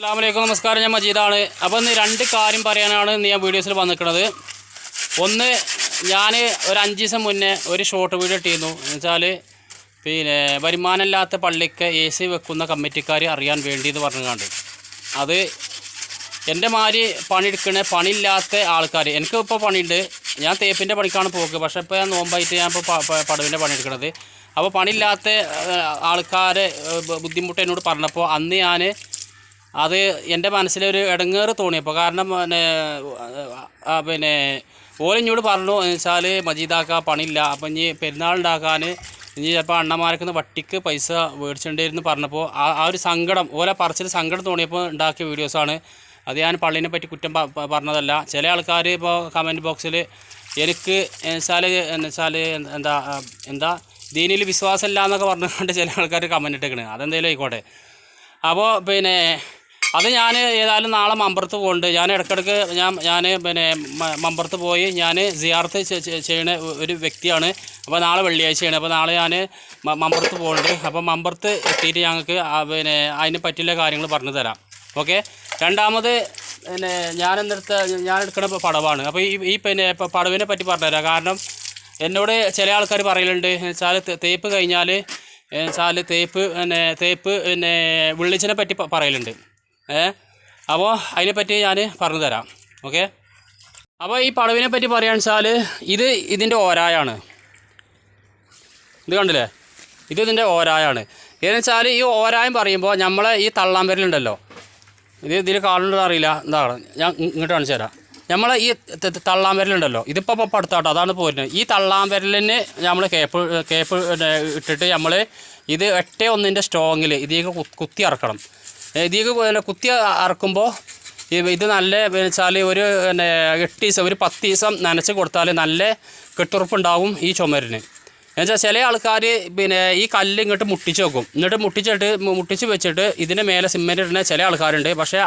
അസ്സാമലൈക്കും നമസ്കാരം ഞാൻ മജീദാണ്. അപ്പോൾ ഇന്ന് രണ്ട് കാര്യം പറയാനാണ് ഇന്ന് ഞാൻ വീഡിയോസിൽ വന്നിരിക്കുന്നത്. ഒന്ന് ഞാൻ ഒരു അഞ്ച് ദിവസം മുന്നേ ഒരു ഷോർട്ട് വീഡിയോ ഇട്ടിരുന്നു. എന്നുവെച്ചാൽ പിന്നെ വരുമാനമില്ലാത്ത പള്ളിക്ക് എ സി വെക്കുന്ന കമ്മിറ്റിക്കാർ അറിയാൻ വേണ്ടി എന്ന് പറഞ്ഞുകൊണ്ട് അത് എന്റെ മാതിരി പണിയെടുക്കണ പണിയില്ലാത്ത ആൾക്കാർ എനിക്ക് ഇപ്പോൾ പണിയുണ്ട്. ഞാൻ തേപ്പിന്റെ പണിക്കാണ് പോക്ക്. പക്ഷേ ഇപ്പോൾ ഞാൻ നോമ്പായിട്ട് ഞാൻ ഇപ്പോൾ പടവിന്റെ പണിയെടുക്കണത്. അപ്പോൾ പണിയില്ലാത്ത ആൾക്കാരെ ബുദ്ധിമുട്ട് എന്നോട് പറഞ്ഞപ്പോൾ അന്ന് ഞാൻ അത് എന്റെ മനസ്സിലൊരു ഇടങ്ങേറ് തോന്നിയപ്പോൾ കാരണം പിന്നെ പിന്നെ ഓലിഞ്ഞോട് പറഞ്ഞു വെച്ചാൽ മജീദാക്ക പണിയില്ല. അപ്പം ഇനി പെരുന്നാളുണ്ടാക്കാൻ ഇനി ചിലപ്പോൾ അണ്ണന്മാർക്ക് വട്ടിക്ക് പൈസ മേടിച്ചിട്ടുണ്ടായിരുന്നു പറഞ്ഞപ്പോൾ ആ ആ ഒരു സങ്കടം ഓലെ പറച്ചിൽ സങ്കടം തോന്നിയപ്പോൾ ഉണ്ടാക്കിയ വീഡിയോസാണ്. അത് ഞാൻ പള്ളീനെ പറ്റി കുറ്റം പറഞ്ഞതല്ല. ചില ആൾക്കാർ ഇപ്പോൾ കമന്റ് ബോക്സിൽ എനിക്ക് എന്നുവെച്ചാൽ എന്നുവെച്ചാൽ എന്താ എന്താ ദീനിൽ വിശ്വാസമില്ല എന്നൊക്കെ പറഞ്ഞുകൊണ്ട് ചില ആൾക്കാർ കമന്റ് ഇട്ടേക്കണ്. അതെന്തെങ്കിലും ആയിക്കോട്ടെ. അപ്പോൾ പിന്നെ അത് ഞാൻ ഏതായാലും നാളെ മമ്പറത്ത് പോകുന്നുണ്ട് ഞാൻ ഇടയ്ക്കിടയ്ക്ക് ഞാൻ ഞാൻ പിന്നെ മമ്പറത്ത് പോയി ഞാൻ സിയാർത്ത് ചെ- ചെ- ഒരു വ്യക്തിയാണ്. അപ്പോൾ നാളെ വെള്ളിയാഴ്ചയാണ്. അപ്പോൾ നാളെ ഞാൻ മമ്പറത്ത് പോകുന്നുണ്ട് അപ്പോൾ മമ്പറത്ത് എത്തിയിട്ട് ഞങ്ങൾക്ക് പിന്നെ അതിനെ പറ്റിയുള്ള കാര്യങ്ങൾ പറഞ്ഞു തരാം. ഓക്കെ? രണ്ടാമത് പിന്നെ ഞാൻ എന്നെടുത്ത ഞാൻ എടുക്കുന്ന പടവാണ്. അപ്പോൾ ഈ ഈ പിന്നെ പടവിനെ പറ്റി പറഞ്ഞുതരാം കാരണം എന്നോട് ചില ആൾക്കാർ പറയലുണ്ട്. വെച്ചാൽ തേപ്പ് കഴിഞ്ഞാൽ വെച്ചാൽ തേപ്പ് പിന്നെ തേപ്പ് പിന്നെ വിള്ളിച്ചിനെ പറ്റി പറയലുണ്ട്. ഏ? അപ്പോൾ അതിനെപ്പറ്റി ഞാൻ പറഞ്ഞു തരാം. ഓക്കെ? അപ്പോൾ ഈ പടവിനെ പറ്റി പറയുകയാണെന്ന് വെച്ചാൽ ഇത് ഇതിന്റെ ഓരായാണ്. ഇത് കണ്ടില്ലേ? ഇത് ഇതിന്റെ ഓരായാണ്. എന്ന് വെച്ചാൽ ഈ ഓരായം പറയുമ്പോൾ നമ്മളെ ഈ തള്ളാൻ വരലുണ്ടല്ലോ ഇത് ഇതിൽ കാണുന്നത് അറിയില്ല. എന്താണ് ഞാൻ ഇങ്ങോട്ട് കാണിച്ചു തരാം. നമ്മളെ ഈ തള്ളാമ്പരലുണ്ടല്ലോ. ഇതിപ്പോൾ ഇപ്പോൾ അടുത്താട്ടോ അതാണ് പോരുന്നത്. ഈ തള്ളാൻ വിരലിന് നമ്മൾ കേപ്പ് കേപ്പ് ഇട്ടിട്ട് നമ്മൾ ഇത് എട്ടേ ഒന്നിന്റെ സ്ട്രോങ്ങിൽ ഇതിലേക്ക് കുത്തി ഇറക്കണം. ഇതിലേക്ക് പിന്നെ കുത്തി അറക്കുമ്പോൾ ഇത് നല്ല വെച്ചാൽ ഒരു പിന്നെ എട്ട് ദിവസം ഒരു പത്ത് ദിവസം നനച്ച് കൊടുത്താൽ നല്ല കെട്ടുറപ്പുണ്ടാവും ഈ ചുമരിന്. എന്നുവെച്ചാൽ ചില ആൾക്കാർ പിന്നെ ഈ കല്ല് ഇങ്ങോട്ട് മുട്ടിച്ച് വെക്കും. എന്നിട്ട് മുട്ടിച്ചിട്ട് മുട്ടിച്ച് വെച്ചിട്ട് ഇതിന് മേലെ സിമ്മന്റ് ഇടുന്ന ചില ആൾക്കാരുണ്ട്. പക്ഷേ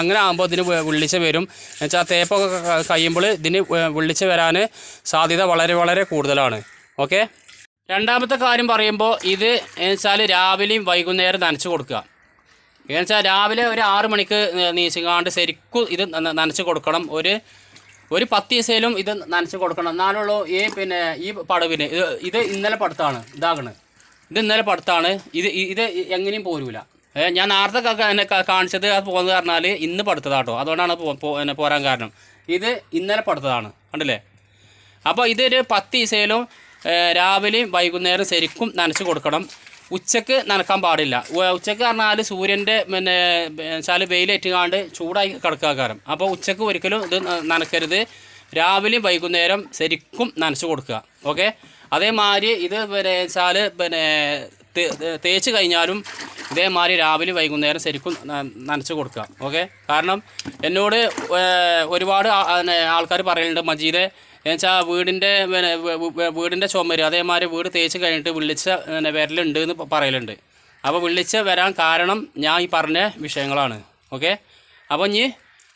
അങ്ങനെ ആകുമ്പോൾ ഇതിന് വിളിച്ച് വരും. എന്നുവെച്ചാൽ തേപ്പൊക്കെ കഴിയുമ്പോൾ ഇതിന് വിളിച്ച് വരാൻ സാധ്യത വളരെ വളരെ കൂടുതലാണ്. ഓക്കെ? രണ്ടാമത്തെ കാര്യം പറയുമ്പോൾ ഇത് എന്നുവെച്ചാൽ രാവിലെയും വൈകുന്നേരം നനച്ച് കൊടുക്കുക എന്നുവെച്ചാൽ രാവിലെ ഒരു ആറ് മണിക്ക് നീശങ്ങാണ്ട് ശരിക്കും ഇത് നനച്ച് കൊടുക്കണം. ഒരു ഒരു പത്ത് ദിവസയിലും ഇത് നനച്ച് കൊടുക്കണം. എന്നാലുള്ളൂ ഈ പിന്നെ ഈ പടവിന് ഇത് ഇത് ഇന്നലെ പടുത്താണ് ഇതാകണ്. ഇത് ഇന്നലെ പടുത്താണ്. ഇത് ഇത് എങ്ങനെയും പോരൂല. ഞാൻ നേരത്തെ എന്നെ കാണിച്ചത് അത് പോകുന്നത് പറഞ്ഞാൽ ഇന്ന് പടുത്തതാട്ടോ. അതുകൊണ്ടാണ് എന്നെ പോരാൻ കാരണം. ഇത് ഇന്നലെ പടുത്തതാണ്. കണ്ടില്ലേ? അപ്പോൾ ഇതൊരു പത്ത് ദിവസയിലും രാവിലെയും വൈകുന്നേരം ശരിക്കും നനച്ച് കൊടുക്കണം. ഉച്ചയ്ക്ക് നനക്കാൻ പാടില്ല. ഉച്ചയ്ക്ക് പറഞ്ഞാൽ സൂര്യന്റെ പിന്നെ വെച്ചാൽ വെയിലേറ്റുകാണ്ട് ചൂടായി കിടക്കുക അപ്പോൾ ഉച്ചയ്ക്ക് ഒരിക്കലും ഇത് നനക്കരുത്. രാവിലെയും വൈകുന്നേരം ശരിക്കും നനച്ചു കൊടുക്കുക. ഓക്കെ? അതേമാതിരി ഇത് പിന്നെ വെച്ചാൽ പിന്നെ തേച്ച് കഴിഞ്ഞാലും ഇതേമാതിരി രാവിലെ വൈകുന്നേരം ശരിക്കും നനച്ച് കൊടുക്കുക. ഓക്കെ? കാരണം എന്നോട് ഒരുപാട് ആൾക്കാർ പറയുന്നുണ്ട് മജീദെ എന്നുവെച്ചാൽ വീടിന്റെ പിന്നെ വീടിന്റെ ചുമര് അതേമാതിരി വീട് തേച്ച് കഴിഞ്ഞിട്ട് വിളിച്ച പിന്നെ വിരലുണ്ട് എന്ന് പറയലുണ്ട്. അപ്പോൾ വിളിച്ച് വരാൻ കാരണം ഞാൻ ഈ പറഞ്ഞ വിഷയങ്ങളാണ്. ഓക്കെ? അപ്പോൾ ഇനി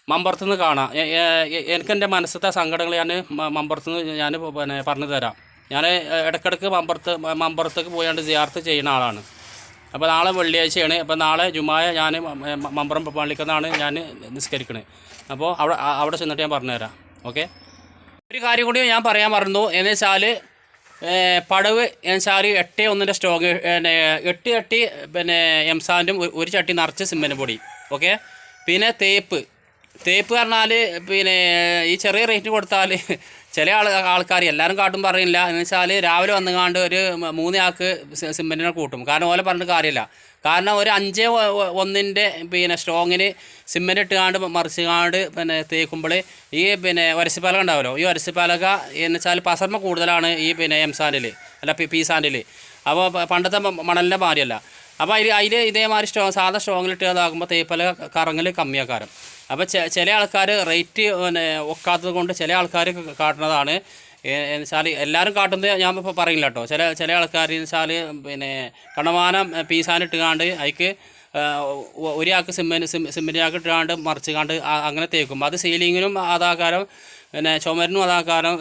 മമ്പുറത്തുനിന്ന് കാണാം. എ- എ- എ- എനിക്ക് എന്റെ മനസ്സിലത്തെ സങ്കടങ്ങൾ ഞാൻ മമ്പുറത്ത് നിന്ന് ഞാൻ പിന്നെ പറഞ്ഞു തരാം. ഞാൻ ഇടയ്ക്കിടയ്ക്ക് മമ്പുറത്ത് മമ്പുറത്തേക്ക് പോയാണ്ട് ജിയാർത്ത് ചെയ്യുന്ന ആളാണ്. അപ്പോൾ നാളെ വെള്ളിയാഴ്ചയാണ്. അപ്പോൾ നാളെ ജുമായ ഞാൻ മമ്പുറം പള്ളിക്കുന്നാണ് ഞാൻ നിസ്കരിക്കുന്നത് അപ്പോൾ അവിടെ അവിടെ ചെന്നിട്ട് ഞാൻ പറഞ്ഞുതരാം ഓക്കെ? ഒരു കാര്യം കൂടി ഞാൻ പറയാൻ മറന്നു. എന്ന് വെച്ചാൽ പടവ് എന്ന് വെച്ചാൽ എട്ട് ഒന്നിന്റെ സ്റ്റോക്ക് പിന്നെ എട്ട് ചട്ടി പിന്നെ എംസാന്റും ഒരു ചട്ടി നിറച്ച് സിമ്മിന്റെ പൊടി. ഓക്കെ? പിന്നെ തേപ്പ്. തേപ്പ് പറഞ്ഞാൽ പിന്നെ ഈ ചെറിയ റേറ്റ് കൊടുത്താൽ ചില ആൾ ആൾക്കാർ എല്ലാവരും കാട്ടും പറയില്ല. എന്ന് വെച്ചാൽ രാവിലെ വന്നുകാണ്ട് ഒരു മ- മൂന്ന് ആൾക്ക് സിമെന്റിനെ കൂട്ടും. കാരണം ഓലെ പറഞ്ഞിട്ട് കാര്യമില്ല. കാരണം ഒരു അഞ്ച് ഒന്നിന്റെ പിന്നെ സ്ട്രോങ്ങിന് സിമെന്റ് ഇട്ടുകാണ്ട് മറിച്ചുകാണ്ട് പിന്നെ തേക്കുമ്പോൾ ഈ പിന്നെ ഒരസിപ്പാലക ഉണ്ടാവുമല്ലോ ഈ ഒരസിപ്പാലക എന്ന് വെച്ചാൽ പസർമ കൂടുതലാണ് ഈ പിന്നെ എം സാൻഡിൽ അല്ല പി സാൻഡിൽ അപ്പോൾ പണ്ടത്തെ മണലിന്റെ മാതിരിയല്ല. അപ്പോൾ അതിൽ അതിൽ ഇതേമാതിരി സ്ട്രോ സാധാ സ്ട്രോങ്ങിലിട്ട് അതാകുമ്പോൾ തേപ്പല കറങ്ങൽ കമ്മിയാക്കാരം. അപ്പോൾ ചില ആൾക്കാർ റേറ്റ് പിന്നെ ഒക്കാത്തത് കൊണ്ട് ചില ആൾക്കാർ കാട്ടുന്നതാണ് എന്നുവെച്ചാൽ എല്ലാവരും കാട്ടുന്നത് ഞാൻ ഇപ്പോൾ പറയില്ല കേട്ടോ ചില ചില ആൾക്കാർ വെച്ചാൽ പിന്നെ കണമാനം പീസാനിട്ടുകാണ്ട് അതിക്ക് ഒരാൾക്ക് സിമെന്റ് സിമെന്റിനാൾക്ക് ഇട്ടുകാണ്ട് മറിച്ച് കാണ്ട് അങ്ങനെ തേക്കും. അത് സീലിങ്ങിനും അതാകാരം പിന്നെ ചുമരിനും അതാകാരം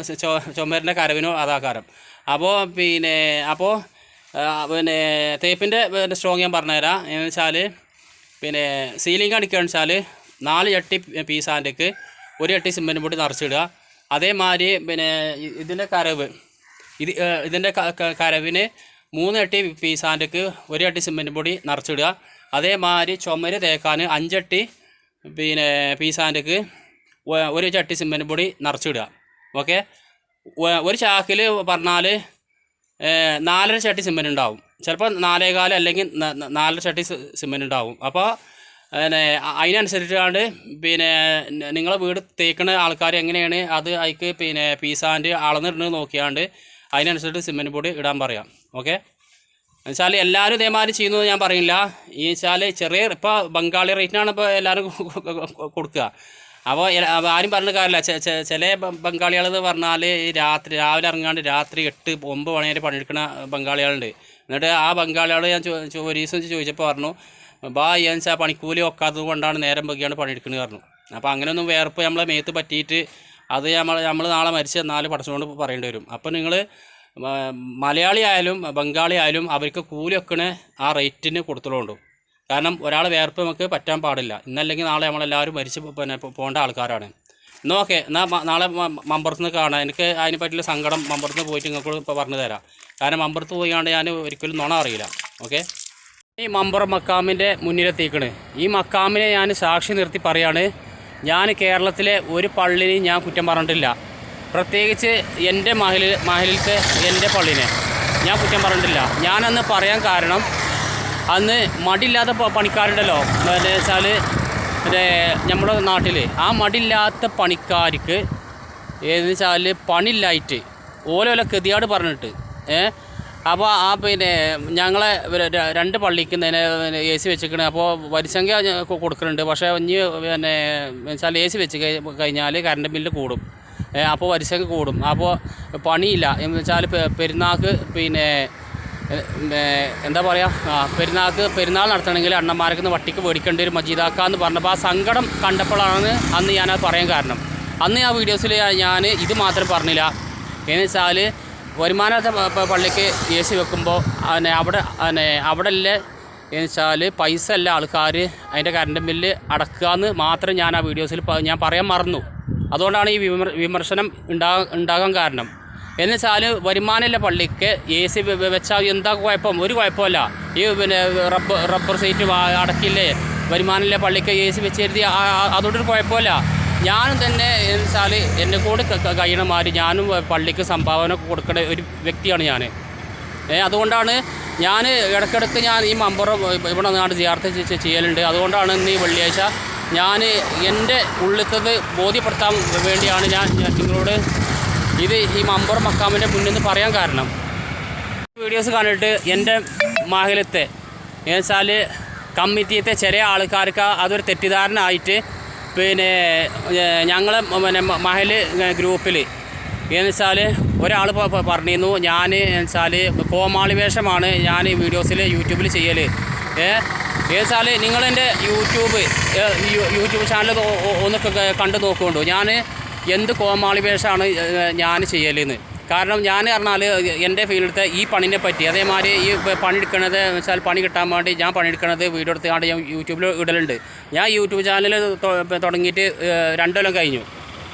ചുമരിന്റെ കരവിനും അതാകാരം അപ്പോൾ പിന്നെ അപ്പോൾ പിന്നെ തേപ്പിന്റെ പിന്നെ സ്ട്രോങ് ഞാൻ പറഞ്ഞുതരാം. എന്ന് വെച്ചാൽ പിന്നെ സീലിംഗ് അടിക്കുകയെന്ന് വെച്ചാൽ നാല് ചട്ടി പീസാന്റെക്ക് ഒരു ചട്ടി സിമെന്റ് പൊടി നിറച്ചിടുക. അതേമാതിരി പിന്നെ ഇതിന്റെ കരവ് ഇത് ഇതിന്റെ കരവിന് മൂന്ന് ചട്ടി പീസാന്റെക്ക് ഒരു ചട്ടി സിമെന്റ് പൊടി നിറച്ചിടുക. അതേമാതിരി ചുമര് തേക്കാൻ അഞ്ചട്ടി പിന്നെ പീസാന്റെക്ക് ഒരു ചട്ടി സിമെന്റ് പൊടി നിറച്ചിടുക. ഓക്കെ? ഒരു ചാക്കിൽ പറഞ്ഞാൽ നാലര ചട്ടി സിമെന്റ് ഉണ്ടാവും. ചിലപ്പോൾ നാലേകാൽ അല്ലെങ്കിൽ നാലര ചട്ടി സിമെന്റ് ഉണ്ടാവും. അപ്പോൾ പിന്നെ അതിനനുസരിച്ചാണ്ട് പിന്നെ നിങ്ങളെ വീട് തേക്കുന്ന ആൾക്കാർ എങ്ങനെയാണ് അത് അതിക്ക് പിന്നെ പീസാന്റെ അളന്നിടുന്നത് നോക്കിയാണ്ട് അതിനനുസരിച്ച് സിമെന്റ് പൊടി ഇടാൻ പറയാം. ഓക്കെ? എന്നുവെച്ചാൽ എല്ലാവരും ഇതേമാതിരി ചെയ്യുന്നത് ഞാൻ പറയില്ല ഈ വെച്ചാൽ ചെറിയ ഇപ്പോൾ ബംഗാളി റേറ്റിനാണ് ഇപ്പോൾ എല്ലാവരും കൊടുക്കുക. അപ്പോൾ ആരും പറഞ്ഞ കാര്യമില്ല. ചില ബംഗാളികൾ എന്ന് പറഞ്ഞാൽ രാത്രി രാവിലെ ഇറങ്ങാണ്ട് രാത്രി എട്ട് ഒമ്പത് മണി വരെ പണിയെടുക്കുന്ന ബംഗാളികളുണ്ട്. എന്നിട്ട് ആ ബംഗാളികളോട് ഞാൻ ഒരു ദിവസം ചോദിച്ചപ്പോൾ പറഞ്ഞു ബാ എന്ന് വെച്ചാൽ പണിക്കൂലി ഒക്കാത്തത് കൊണ്ടാണ് നേരം വൈകിയാണ് പണിയെടുക്കുന്നത് പറഞ്ഞു. അപ്പോൾ അങ്ങനെയൊന്നും വേർപ്പ് നമ്മളെ മേത്ത് പറ്റിയിട്ട് അത് നമ്മൾ നമ്മൾ നാളെ മരിച്ച് നാല് പഠിച്ചുകൊണ്ട് പറയേണ്ടി വരും. അപ്പോൾ നിങ്ങൾ മലയാളി ആയാലും ബംഗാളി ആയാലും അവർക്ക് കൂലി വെക്കണ ആ റേറ്റിന് കൊടുത്തോളൂ. കാരണം ഒരാൾ വേർപ്പ് നമുക്ക് പറ്റാൻ പാടില്ല. ഇന്നല്ലെങ്കിൽ നാളെ നമ്മളെല്ലാവരും മരിച്ച് പിന്നെ പോകേണ്ട ആൾക്കാരാണ്. എന്നാൽ ഓക്കെ എന്നാൽ നാളെ മമ്പുറത്ത് നിന്ന് കാണാം. എനിക്ക് അതിനെ പറ്റിയുള്ള സങ്കടം മമ്പുറത്ത് പോയിട്ട് നിങ്ങൾക്ക് ഇപ്പോൾ പറഞ്ഞു തരാം. കാരണം മമ്പുറത്ത് പോയാണ്ട് ഞാൻ ഒരിക്കലും നുണ അറിയില്ല ഓക്കെ? ഈ മമ്പുറം മക്കാമിന്റെ മുന്നിലെത്തിക്കണ് ഈ മക്കാമിനെ ഞാൻ സാക്ഷി നിർത്തി പറയാണ് ഞാൻ കേരളത്തിലെ ഒരു പള്ളിനെയും ഞാൻ കുറ്റം പറഞ്ഞിട്ടില്ല. പ്രത്യേകിച്ച് എന്റെ മഹലിൽ മഹലിലത്തെ എന്റെ പള്ളിനെ ഞാൻ കുറ്റം പറഞ്ഞിട്ടില്ല. ഞാനന്ന് പറയാൻ കാരണം അന്ന് മടിയില്ലാത്ത പ- പണിക്കാരുണ്ടല്ലോ. എന്താ വെച്ചാൽ മറ്റേ നമ്മുടെ നാട്ടിൽ ആ മടിയില്ലാത്ത പണിക്കാർക്ക് ഏതെന്ന് വെച്ചാൽ പണിയില്ലായിട്ട് ഓലോല ഗതിയാട് പറഞ്ഞിട്ട് ഏ? അപ്പോൾ ആ പിന്നെ ഞങ്ങളെ രണ്ട് പള്ളിക്ക് തന്നെ എ സി വെച്ചിരിക്കണ. അപ്പോൾ വരിസംഖ്യ കൊടുക്കുന്നുണ്ട് പക്ഷേ ഇനി പിന്നെ വെച്ചാൽ എ സി വെച്ച് കഴിഞ്ഞാൽ കറണ്ട് ബില്ല് കൂടും. അപ്പോൾ വരിസംഖ്യ കൂടും. അപ്പോൾ പണിയില്ല. എന്ന് വെച്ചാൽ പെരുന്നാൾക്ക് പിന്നെ എന്താ പറയുക പെരുന്നാൾക്ക് പെരുന്നാൾ നടത്തണമെങ്കിൽ അണ്ണന്മാർക്ക് നിന്ന് വട്ടിക്ക് മേടിക്കേണ്ടി വരും. മജീദാക്ക എന്ന് പറഞ്ഞപ്പോൾ ആ സങ്കടം കണ്ടപ്പോഴാണ് അന്ന് ഞാൻ അത് പറയാൻ കാരണം. അന്ന് ആ വീഡിയോസിൽ ഞാൻ ഇത് മാത്രം പറഞ്ഞില്ല. എന്ന് വെച്ചാൽ വരുമാനത്തെ പള്ളിക്ക് എ സി വെക്കുമ്പോൾ അതിനെ അവിടെ അതിനെ അവിടെ അല്ലേ എന്ന് വെച്ചാൽ പൈസ അല്ല ആൾക്കാർ അതിന്റെ കറണ്ട് ബില്ല് അടക്കുക എന്ന് മാത്രം ഞാൻ ആ വീഡിയോസിൽ ഞാൻ പറയാൻ മറന്നു. അതുകൊണ്ടാണ് ഈ വിമർ വിമർശനം ഉണ്ടാ ഉണ്ടാകാൻ കാരണം. എന്ന് വെച്ചാൽ വരുമാനമില്ല പള്ളിക്ക്. എ സി വെച്ചാൽ എന്താ കുഴപ്പം? ഒരു കുഴപ്പമില്ല. ഈ പിന്നെ റബ്ബർ റബ്ബർ സീറ്റ് അടക്കില്ലേ? വരുമാനമില്ല പള്ളിക്ക് എ സി വെച്ച് കരുതി അതുകൊണ്ടൊരു കുഴപ്പമില്ല. ഞാനും തന്നെ വെച്ചാൽ എന്നെ കൂടെ കഴിയണ ഞാനും പള്ളിക്ക് സംഭാവന കൊടുക്കുന്ന ഒരു വ്യക്തിയാണ് ഞാൻ അതുകൊണ്ടാണ് ഞാൻ ഇടയ്ക്കിടയ്ക്ക് ഞാൻ ഈ മമ്പറം ഇവിടെ നാട് ജിയാർത്ത് ചെയ്യലുണ്ട്. അതുകൊണ്ടാണ് ഇന്ന് ഈ വെള്ളിയാഴ്ച ഞാൻ എന്റെ ഉള്ളിത്തത് ബോധ്യപ്പെടുത്താൻ വേണ്ടിയാണ് ഞാൻ നിങ്ങളോട് ഇത് ഈ മമ്പുറം മക്കാമിന്റെ മുന്നിൽ നിന്ന് പറയാൻ കാരണം. വീഡിയോസ് കണ്ടിട്ട് എന്റെ മഹലത്തെ എന്ന് വെച്ചാൽ കമ്മിറ്റിയത്തെ ചെറിയ ആൾക്കാർക്ക് അതൊരു തെറ്റിദ്ധാരണ ആയിട്ട് പിന്നെ ഞങ്ങൾ പിന്നെ മഹൽ ഗ്രൂപ്പിൽ എന്ന് വെച്ചാൽ ഒരാൾ പറഞ്ഞിരുന്നു. ഞാൻ വെച്ചാൽ കോമാളി വേഷമാണ് ഞാൻ വീഡിയോസിൽ യൂട്യൂബിൽ ചെയ്യൽ ഏ എന്ന് വെച്ചാൽ നിങ്ങളെന്റെ യൂട്യൂബ് യൂട്യൂബ് ചാനൽ ഒന്ന് കണ്ടു നോക്കുന്നുണ്ടോ? ഞാൻ എന്ത് കോമാളി വേഷമാണ് ഞാൻ ചെയ്യലെന്ന്. കാരണം ഞാൻ പറഞ്ഞാൽ എന്റെ ഫീൽഡിലത്തെ ഈ പണിനെ പറ്റി അതേമാതിരി ഈ പണി പണിയെടുക്കണത് വെച്ചാൽ പണി കിട്ടാൻ വേണ്ടി ഞാൻ പണിയെടുക്കണത് വീഡിയോ എടുത്തുകൊണ്ട് ഞാൻ യൂട്യൂബിൽ ഇടലുണ്ട്. ഞാൻ യൂട്യൂബ് ചാനൽ തുടങ്ങിയിട്ട് കൊല്ലം കഴിഞ്ഞു.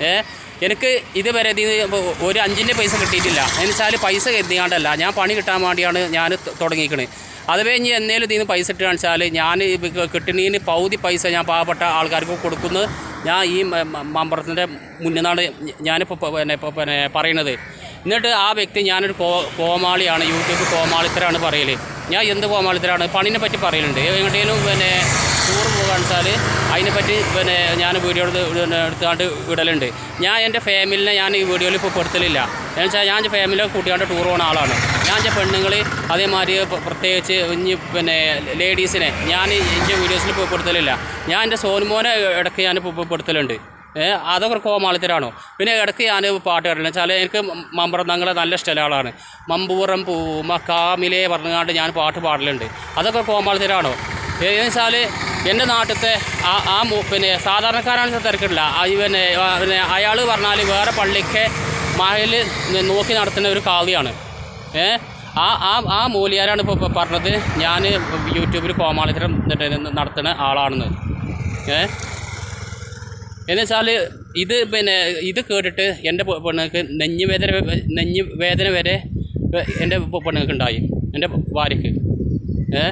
ഏ എനിക്ക് ഇതുവരെ ഇതിന് ഒരു അഞ്ചിന്റെ പൈസ കിട്ടിയിട്ടില്ല. എന്ന് വെച്ചാൽ പൈസ കരുതിയാണ്ടല്ല ഞാൻ പണി കിട്ടാൻ വേണ്ടിയാണ് ഞാൻ തുടങ്ങിക്കണേ അത് കഴിഞ്ഞ് എന്നേലും ഇതിന് പൈസ ഇട്ടുകാണിച്ചാൽ ഞാൻ കിട്ടുന്നതിന് പകുതി പൈസ ഞാൻ പാവപ്പെട്ട ആൾക്കാർക്ക് കൊടുക്കുന്നത് ഞാൻ ഈ മമ്പറത്തിന്റെ മുന്നിന്നാണ് ഞാനിപ്പോൾ പിന്നെ ഇപ്പോൾ പിന്നെ പറയുന്നത്. എന്നിട്ട് ആ വ്യക്തി ഞാനൊരു കോ കോമാളിയാണ് യൂട്യൂബ് കോമാളിത്തരാണ് പറയൽ ഞാൻ എന്ത് കോമാളിത്തരാണ്? പണിനെ പറ്റി പറയലുണ്ട്. എങ്ങോട്ടേലും പിന്നെ ടൂർ പോകാൻ വെച്ചാൽ അതിനെപ്പറ്റി പിന്നെ ഞാൻ വീഡിയോ എടുത്ത് എടുത്തുകൊണ്ട് ഇടലുണ്ട് ഞാൻ എന്റെ ഫാമിലിനെ ഞാൻ ഈ വീഡിയോയിൽ ഇപ്പോൾ പെടുത്തലില്ല. എന്ന് വെച്ചാൽ ഞാൻ ഫാമിലിയെ കൂട്ടിയാണ്ട് ടൂർ പോകുന്ന ആളാണ്. ഞാൻ എന്റെ പെണ്ണുങ്ങൾ അതേമാതിരി പ്രത്യേകിച്ച് ഇനി പിന്നെ ലേഡീസിനെ ഞാൻ എന്റെ വീഡിയോസിൽ ഇപ്പോൾ പെടുത്തലില്ല. ഞാൻ എന്റെ സോനുമോനെ ഇടയ്ക്ക് ഞാൻ ഇപ്പോൾ പെടുത്തലുണ്ട്. അതൊക്കെ കോമാളിത്തരാണോ? പിന്നെ ഇടയ്ക്ക് ഞാൻ പാട്ട് കേട്ടില്ല വെച്ചാൽ എനിക്ക് മമ്പറന്നങ്ങളെ നല്ല ഇഷ്ടമുള്ള ആളാണ്. മമ്പൂറം പൂ മക്കാമിലെ പറഞ്ഞുകൊണ്ട് ഞാൻ പാട്ട് പാടലുണ്ട്. അതൊക്കെ കോമാളിത്തരാണോ? വെച്ചാൽ എന്റെ നാട്ടിലത്തെ ആ ആ പിന്നെ സാധാരണക്കാരാണ് തിരക്കില്ല പിന്നെ പിന്നെ അയാൾ പറഞ്ഞാൽ വേറെ പള്ളിക്ക് മഹൽ നോക്കി നടത്തുന്ന ഒരു കാവ്യാണ്. ഏ ആ ആ ആ മൂലിയാരാണ് ഇപ്പോൾ പറഞ്ഞത്. ഞാൻ യൂട്യൂബിൽ കോമാളിത്തരം നടത്തുന്ന ആളാണെന്ന്. ഏ എന്നുവെച്ചാൽ ഇത് പിന്നെ ഇത് കേട്ടിട്ട് എന്റെ പെണ്ണുങ്ങൾക്ക് നെഞ്ഞ് വേദന നെഞ്ഞ് വേദന വരെ എന്റെ പെണ്ണുങ്ങൾക്ക് ഉണ്ടായി. എന്റെ ഭാര്യയ്ക്ക് ഏ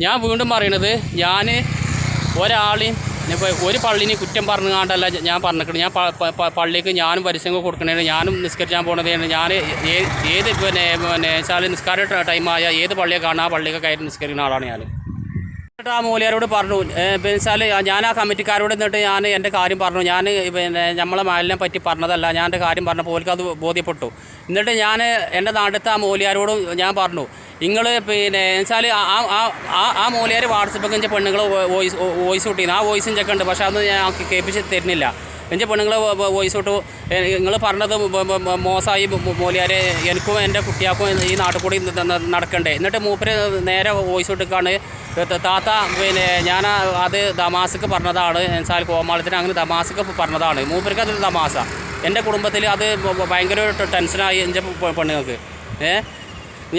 ഞാൻ വീണ്ടും പറയണത് ഞാൻ ഒരാളെയും ഒരു പള്ളിനെ കുറ്റം പറഞ്ഞുകൊണ്ടല്ല ഞാൻ പറഞ്ഞിട്ടുണ്ട് ഞാൻ പള്ളിക്ക് ഞാനും പരിസരം കൊടുക്കണേന് ഞാനും നിസ്കരിച്ചാൻ പോണതാണ് ഞാൻ ഏത് പിന്നെ പിന്നെ വെച്ചാൽ നിസ്കാര ടൈമായ ഏത് പള്ളിയെ കാണാൻ ആ പള്ളിയൊക്കെ കയറി നിസ്കരിക്കുന്ന ആളാണ് ഞാൻ എന്നിട്ട് ആ മൂലയാരോട് പറഞ്ഞു വെച്ചാൽ ഞാൻ ആ കമ്മിറ്റിക്കാരോട് എന്നിട്ട് ഞാൻ എന്റെ കാര്യം പറഞ്ഞു. ഞാൻ പിന്നെ നമ്മളെ മാലിനെ പറ്റി പറഞ്ഞതല്ല. ഞാൻ എന്റെ കാര്യം പറഞ്ഞപ്പോൾ ഓർക്ക് അത് ബോധ്യപ്പെട്ടു. എന്നിട്ട് ഞാൻ എന്റെ നാട്ടിലത്തെ ആ മൂലയാരോടും ഞാൻ പറഞ്ഞു നിങ്ങൾ പിന്നെ വെച്ചാൽ ആ ആ ആ മൂലിയാർ വാട്സപ്പൊക്കെ എന്റെ പെണ്ണുങ്ങൾ വോയിസ് വോയിസ് കിട്ടിയിരുന്നു ആ വോയിസും ചെക്ക് ഉണ്ട്. പക്ഷേ അത് ഞാൻ കേൾപ്പിച്ച് തരുന്നില്ല. എന്റെ പെണ്ണുങ്ങൾ വോയിസ് വിട്ടു നിങ്ങൾ പറഞ്ഞത് മോശമായി മൂലിയാരെ എനിക്കും എന്റെ കുട്ടിയാക്കും ഈ നാട്ടിൽ കൂടി നടക്കണ്ടേ? എന്നിട്ട് മൂപ്പര് നേരെ വോയിസ് വിട്ടിക്കാണ് താത്ത പിന്നെ ഞാൻ അത് ദമാസക്ക് പറഞ്ഞതാണ്. എന്നാൽ കോമാളത്തിന് അങ്ങനെ ദമാസക്ക് പറഞ്ഞതാണ്. മൂപ്പർക്ക് അത് തമാസ എന്റെ കുടുംബത്തിൽ അത് ഭയങ്കര ടെൻഷനായി എന്റെ പെണ്ണുങ്ങൾക്ക്. ഏ?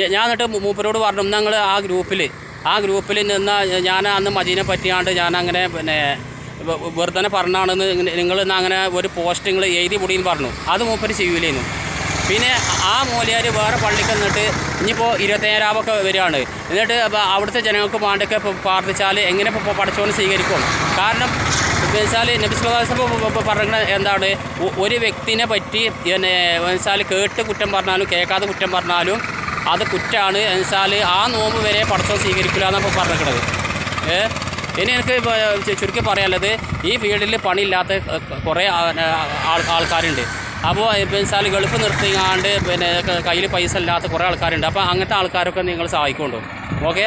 ഞാൻ എന്നിട്ട് മൂപ്പരോട് പറഞ്ഞു ഞങ്ങൾ ആ ഗ്രൂപ്പിൽ ആ ഗ്രൂപ്പിൽ നിന്ന് ഞാൻ അന്ന് മദീനെ പറ്റിയാണ്ട് ഞാൻ അങ്ങനെ പിന്നെ വെറുതെ പറഞ്ഞാണെന്ന് നിങ്ങൾ അങ്ങനെ ഒരു പോസ്റ്റ് നിങ്ങൾ എഴുതി പൊടിയെന്ന് പറഞ്ഞു. അത് മൂപ്പര് ചെയ്യൂലേന്നു. പിന്നെ ആ മൂലയാർ വേറെ പള്ളിക്ക് എന്നിട്ട് ഇനിയിപ്പോൾ ഇരുപത്തേഴാമൊക്കെ വരികയാണ്. എന്നിട്ട് അവിടുത്തെ ജനങ്ങൾക്ക് വേണ്ടൊക്കെ പ്രാർത്ഥിച്ചാൽ എങ്ങനെ ഇപ്പോൾ പഠിച്ചോന്ന് സ്വീകരിക്കും. കാരണം വെച്ചാൽ നബിസ്ലാസം പറഞ്ഞ എന്താണ്? ഒരു വ്യക്തിനെ പറ്റി പിന്നെ വെച്ചാൽ കേട്ട് കുറ്റം പറഞ്ഞാലും കേൾക്കാതെ കുറ്റം പറഞ്ഞാലും അത് കുറ്റമാണ് വെച്ചാൽ ആ നോമ്പ് വരെ പഠിച്ചോ സ്വീകരിക്കില്ല എന്നാണ് ഇപ്പോൾ ഏഹ് ഇനി എനിക്ക് ചുരുക്കി പറയാനുള്ളത് ഈ ഫീൽഡിൽ പണിയില്ലാത്ത കുറേ ആൾ ആൾക്കാരുണ്ട്. അപ്പോൾ വെച്ചാൽ ഗൾഫ് നിർത്തിങ്ങാണ്ട് പിന്നെ കയ്യിൽ പൈസ ഇല്ലാത്ത കുറേ ആൾക്കാരുണ്ട്. അപ്പോൾ അങ്ങനത്തെ ആൾക്കാരൊക്കെ നിങ്ങൾ സഹായിക്കുന്നുണ്ടോ? ഓക്കെ